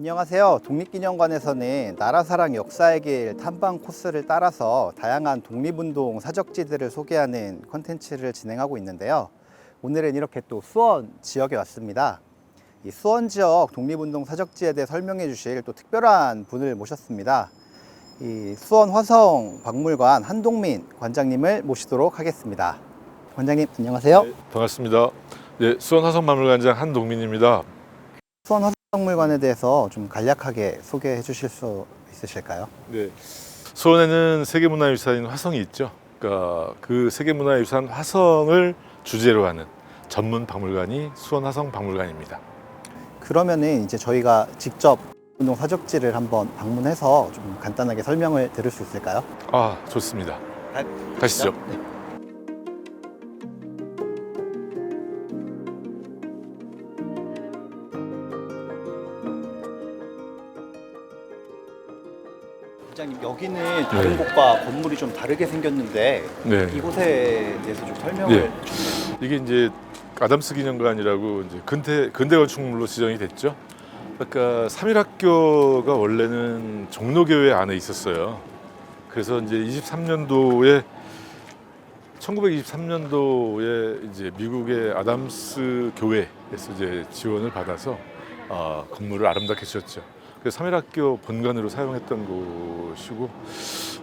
안녕하세요. 독립기념관에서는 나라사랑 역사의 길 탐방 코스를 따라서 다양한 독립운동 사적지들을 소개하는 컨텐츠를 진행하고 있는데요. 오늘은 이렇게 또 수원 지역에 왔습니다. 이 수원 지역 독립운동 사적지에 대해 설명해 주실 또 특별한 분을 모셨습니다. 이 수원 화성 박물관 한동민 관장님을 모시도록 하겠습니다. 관장님 안녕하세요. 네, 반갑습니다. 네, 수원 화성 박물관장 한동민입니다. 수원 화성 박물관에 대해서 좀 간략하게 소개해 주실 수 있으실까요? 네, 수원에는 세계문화유산인 화성이 있죠. 그러니까 그 세계문화유산 화성을 주제로 하는 전문 박물관이 수원 화성 박물관입니다. 그러면은 이제 저희가 직접 운동 사적지를 한번 방문해서 좀 간단하게 설명을 들을 수 있을까요? 아, 좋습니다. 가시죠. 네. 여기는 다른 네. 곳과 건물이 좀 다르게 생겼는데 네, 이곳에 대해서 좀 설명을 네. 이게 이제 아담스 기념관이라고 이제 근대 근대 건축물로 지정이 됐죠. 그러니까 삼일학교가 원래는 종로교회 안에 있었어요. 그래서 이제 23년도에 1923년도에 이제 미국의 아담스 교회에서 이제 지원을 받아서 어, 건물을 아름답게 지었죠. 그래서 삼일학교 본관으로 사용했던 곳이고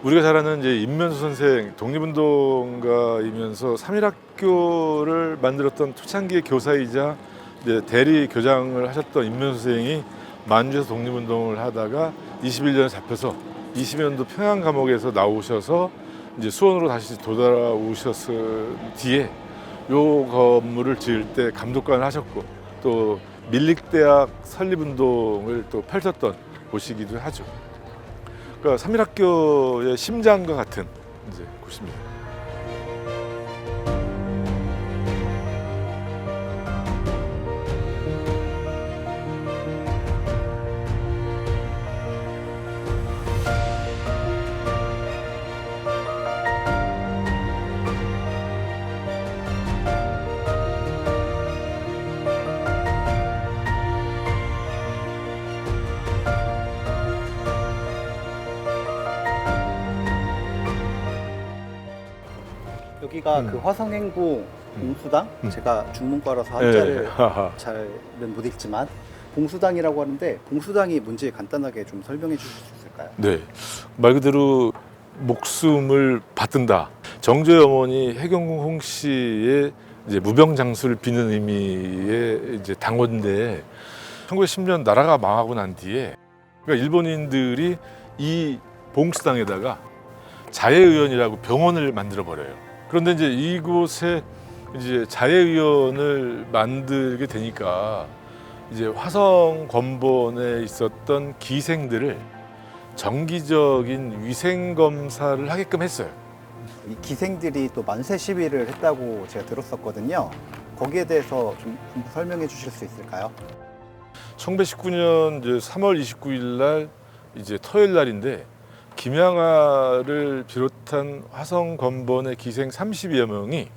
우리가 잘 아는 이제 임면수 선생 독립운동가이면서 삼일학교를 만들었던 초창기의 교사이자 이제 대리 교장을 하셨던 임면수 선생이 만주에서 독립운동을 하다가 21년에 잡혀서 20년도 평양 감옥에서 나오셔서 이제 수원으로 다시 돌아오셨을 뒤에 요 건물을 지을 때 감독관을 하셨고 또 밀릭대학 설립운동을 또 펼쳤던 곳이기도 하죠. 그러니까 삼일학교의 심장과 같은 이제 곳입니다. 여기가 음. 그 화성행궁 봉수당 음. 제가 중문과라서 한자를 네. 하하. 잘은 못 읽지만 봉수당이라고 하는데 봉수당이 뭔지 간단하게 좀 설명해 주실 수 있을까요? 네. 말 그대로 목숨을 받든다. 정조의 어머니 해경궁 홍 씨의 이제 무병장수를 비는 의미의 이제 당원데 1910년 나라가 망하고 난 뒤에 그러니까 일본인들이 이 봉수당에다가 자해의원이라고 병원을 만들어 버려요. 그런데 이제 이곳에 이제 자해의원을 만들게 되니까 이제 화성 건본에 있었던 기생들을 정기적인 위생 검사를 하게끔 했어요. 이 기생들이 또 만세 시위를 했다고 제가 들었었거든요. 거기에 대해서 좀, 좀 설명해 주실 수 있을까요? 1919년 이제 3월 29일 날 이제 토요일 날인데 김양아를 비롯한 화성 건본의 기생 30여 명이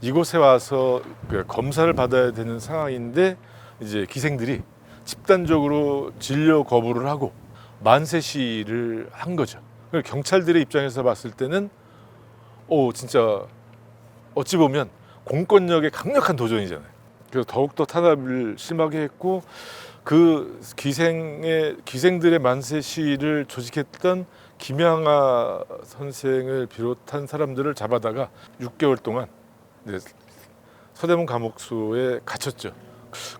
이곳에 와서 그 검사를 받아야 되는 상황인데 이제 기생들이 집단적으로 진료 거부를 하고 만세 시위를 한 거죠. 경찰들의 입장에서 봤을 때는 오 진짜 어찌 보면 공권력의 강력한 도전이잖아요. 그래서 더욱더 탄압을 심하게 했고 그 기생의 기생들의 만세 시위를 조직했던 김양아 선생을 비롯한 사람들을 잡아다가 6개월 동안 네, 서대문 감옥소에 갇혔죠.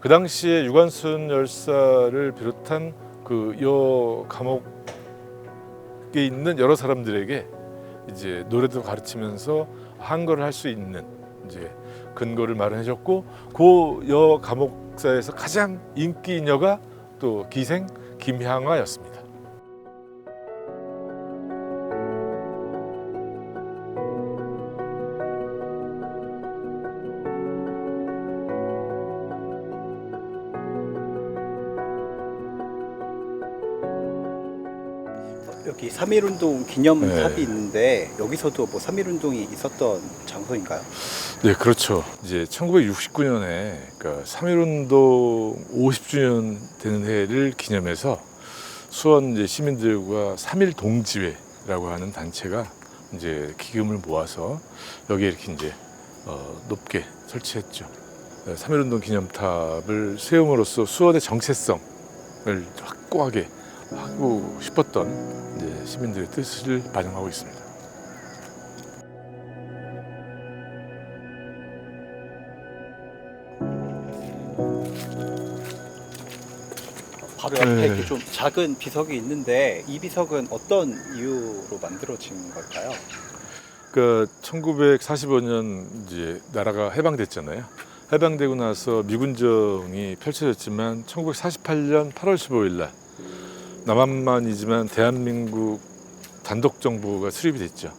그 당시에 유관순 열사를 비롯한 그 여 감옥에 있는 여러 사람들에게 이제 노래도 가르치면서 한거를 할수 있는 이제 근거를 마련해줬고 그 여 감옥 사에서 가장 인기 인여가 또 기생 김향아였습니다. 3.1운동 기념탑이 네. 있는데 여기서도 뭐 3.1운동이 있었던 장소인가요? 네, 그렇죠. 이제 1969년에 그러니까 3.1운동 50주년 되는 해를 기념해서 수원 이제 시민들과 3.1 동지회라고 하는 단체가 이제 기금을 모아서 여기에 이렇게 이제 어, 높게 설치했죠. 3.1운동 기념탑을 세움으로써 수원의 정체성을 확고하게 하고 싶었던 시민들의 뜻을 반영하고 있습니다. 바로 옆에 네. 이렇게 좀 작은 비석이 있는데 이 비석은 어떤 이유로 만들어진 걸까요? 그 1945년 이제 나라가 해방됐잖아요. 해방되고 나서 미군정이 펼쳐졌지만 1948년 8월 15일 날 남한만이지만 대한민국 단독 정부가 수립이 됐죠.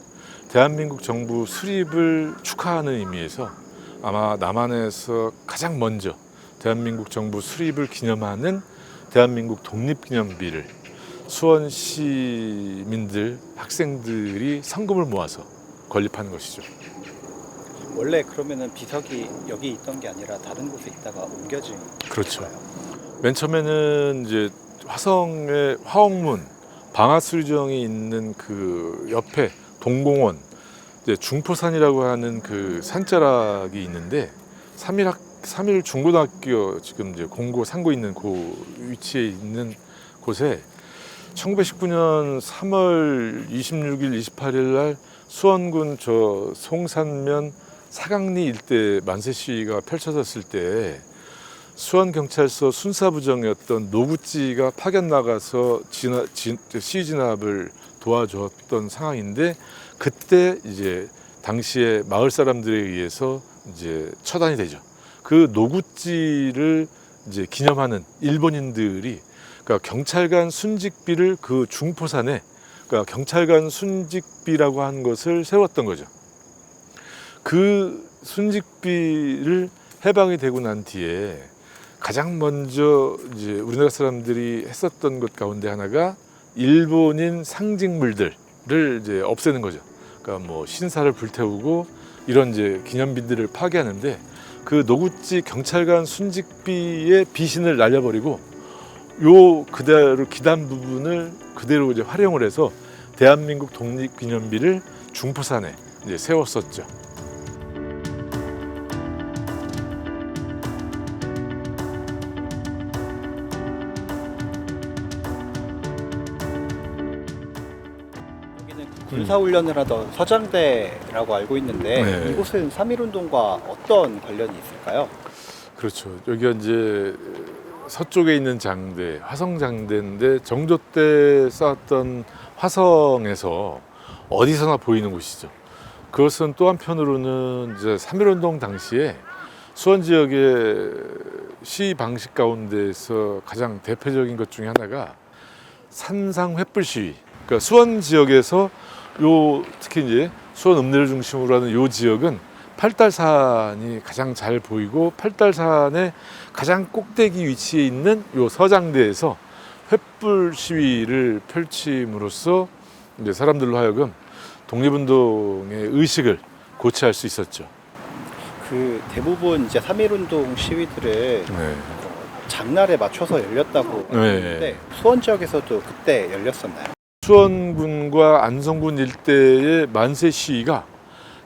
대한민국 정부 수립을 축하하는 의미에서 아마 남한에서 가장 먼저 대한민국 정부 수립을 기념하는 대한민국 독립기념비를 수원 시민들 학생들이 상금을 모아서 건립하는 것이죠. 원래 그러면은 비석이 여기 있던 게 아니라 다른 곳에 있다가 옮겨진 그렇죠. 맨 처음에는 이제 화성의 화옥문 방아수리정이 있는 그 옆에 동공원 이제 중포산이라고 하는 그 산자락이 있는데 3일 3일 중고등학교 지금 이제 공고 상고 있는 그 위치에 있는 곳에 1919년 3월 26일 28일 날 수원군 저 송산면 사강리 일대 만세 시위가 펼쳐졌을 때 수원 경찰서 순사부정이었던 노구찌가 파견 나가서 진화, 진, 시위 진압을 도와줬던 상황인데 그때 이제 당시에 마을 사람들에 의해서 이제 처단이 되죠. 그 노구찌를 이제 기념하는 일본인들이 그러니까 경찰관 순직비를 그 중포산에 그러니까 경찰관 순직비라고 한 것을 세웠던 거죠. 그 순직비를 해방이 되고 난 뒤에 가장 먼저 이제 우리나라 사람들이 했었던 것 가운데 하나가 일본인 상징물들을 이제 없애는 거죠. 그러니까 뭐 신사를 불태우고 이런 이제 기념비들을 파괴하는데 그 노구찌 경찰관 순직비의 비신을 날려버리고 요 그대로 기단 부분을 그대로 이제 활용을 해서 대한민국 독립기념비를 중포산에 이제 세웠었죠. 군사훈련을 하던 서장대라고 알고 있는데 네. 이곳은 3.1운동과 어떤 관련이 있을까요? 그렇죠. 여기가 이제 서쪽에 있는 장대, 화성 장대인데 정조 때 쌓았던 화성에서 어디서나 보이는 곳이죠. 그것은 또 한편으로는 이제 3.1운동 당시에 수원 지역의 시 방식 가운데서 가장 대표적인 것 중에 하나가 산상 횃불 시위. 그러니까 수원 지역에서 요 특히 이제 수원 읍내를 중심으로 하는 요 지역은 팔달산이 가장 잘 보이고 팔달산의 가장 꼭대기 위치에 있는 요 서장대에서 횃불 시위를 펼침으로써 이제 사람들로 하여금 독립운동의 의식을 고취할 수 있었죠. 그 대부분 이제 3.1운동 시위들은 네. 장날에 맞춰서 열렸다고 네. 하는데 수원 지역에서도 그때 열렸었나요? 수원군과 안성군 일대의 만세 시위가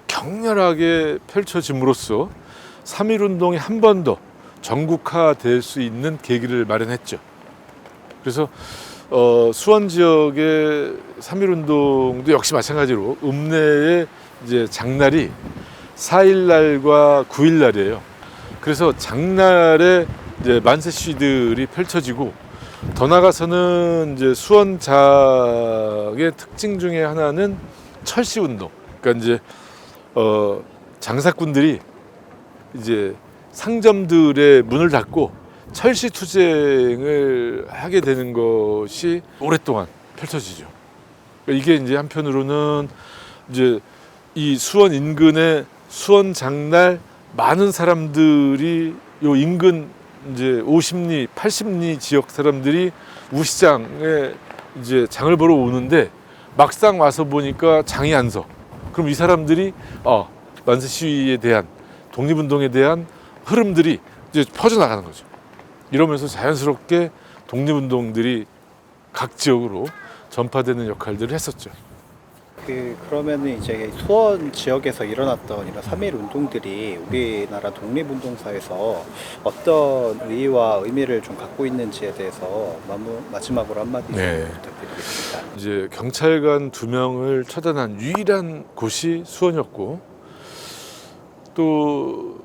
격렬하게 펼쳐짐으로써 3.1운동이 한 번 더 전국화될 수 있는 계기를 마련했죠. 그래서 어, 수원 지역의 3.1운동도 역시 마찬가지로 읍내의 이제 장날이 4일날과 9일날이에요. 그래서 장날에 이제 만세 시위들이 펼쳐지고 더 나가서는 이제 수원작의 특징 중에 하나는 철시 운동. 그러니까 이제 어 장사꾼들이 이제 상점들의 문을 닫고 철시 투쟁을 하게 되는 것이 오랫동안 펼쳐지죠. 그러니까 이게 이제 한편으로는 이제 이 수원 인근의 수원 장날 많은 사람들이 요 인근 이제 50리, 80리 지역 사람들이 우시장에 이제 장을 보러 오는데 막상 와서 보니까 장이 안 서. 그럼 이 사람들이 어, 만세 시위에 대한 독립운동에 대한 흐름들이 이제 퍼져나가는 거죠. 이러면서 자연스럽게 독립운동들이 각 지역으로 전파되는 역할들을 했었죠. 그 그러면은 이제 수원 지역에서 일어났던 이런 3.1 운동들이 우리나라 독립운동사에서 어떤 의의와 의미를 좀 갖고 있는지에 대해서 마무, 마지막으로 한마디 좀 네. 부탁드리겠습니다. 이제 경찰관 두 명을 처단한 유일한 곳이 수원이었고 또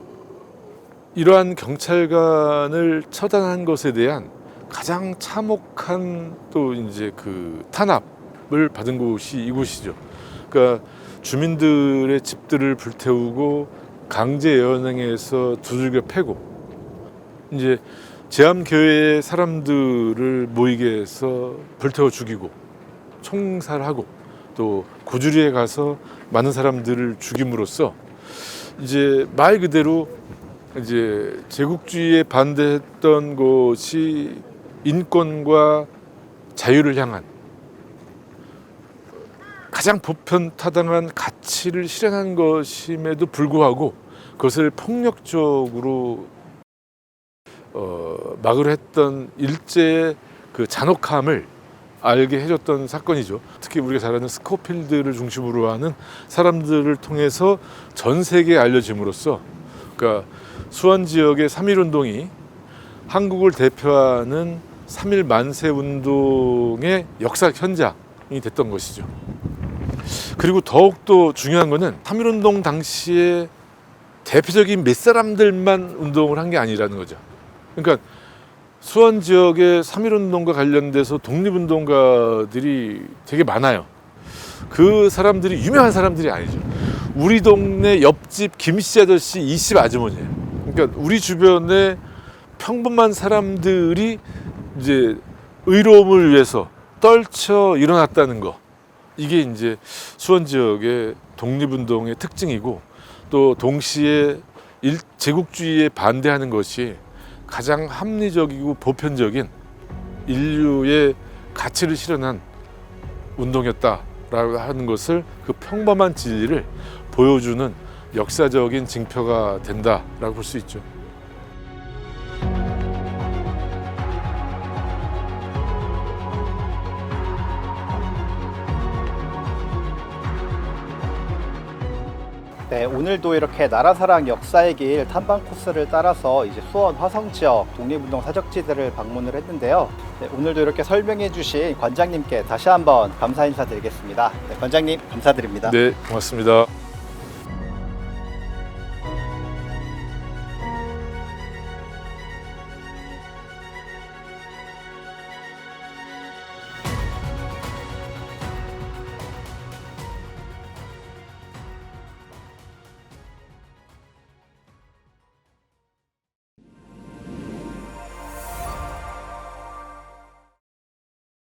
이러한 경찰관을 처단한 것에 대한 가장 참혹한 또 이제 그 탄압을 받은 곳이 이곳이죠. 그러니까 주민들의 집들을 불태우고 강제 예언행에서 두들겨 패고 이제 제암교회의 사람들을 모이게 해서 불태워 죽이고 총살하고 또 고주리에 가서 많은 사람들을 죽임으로써 이제 말 그대로 이제 제국주의에 반대했던 것이 인권과 자유를 향한 가장 보편타당한 가치를 실현한 것임에도 불구하고 그것을 폭력적으로 어, 막으려 했던 일제의 그 잔혹함을 알게 해줬던 사건이죠. 특히 우리가 잘 아는 스코필드를 중심으로 하는 사람들을 통해서 전 세계에 알려짐으로써 그러니까 수원 지역의 3.1 운동이 한국을 대표하는 3.1 만세 운동의 역사 현장이 됐던 것이죠. 그리고 더욱더 중요한 거는 3.1 운동 당시에 대표적인 몇 사람들만 운동을 한 게 아니라는 거죠. 그러니까 수원 지역의 3.1 운동과 관련돼서 독립운동가들이 되게 많아요. 그 사람들이 유명한 사람들이 아니죠. 우리 동네 옆집 김씨 아저씨, 이씨 아주머니예요. 그러니까 우리 주변에 평범한 사람들이 이제 의로움을 위해서 떨쳐 일어났다는 거. 이게 이제 수원 지역의 독립운동의 특징이고 또 동시에 일, 제국주의에 반대하는 것이 가장 합리적이고 보편적인 인류의 가치를 실현한 운동이었다라고 하는 것을 그 평범한 진리를 보여주는 역사적인 징표가 된다라고 볼 수 있죠. 네, 오늘도 이렇게 나라사랑 역사의 길 탐방 코스를 따라서 이제 수원 화성 지역 독립운동 사적지들을 방문을 했는데요. 네, 오늘도 이렇게 설명해 주신 관장님께 다시 한번 감사 인사드리겠습니다. 네, 관장님 감사드립니다. 네, 고맙습니다.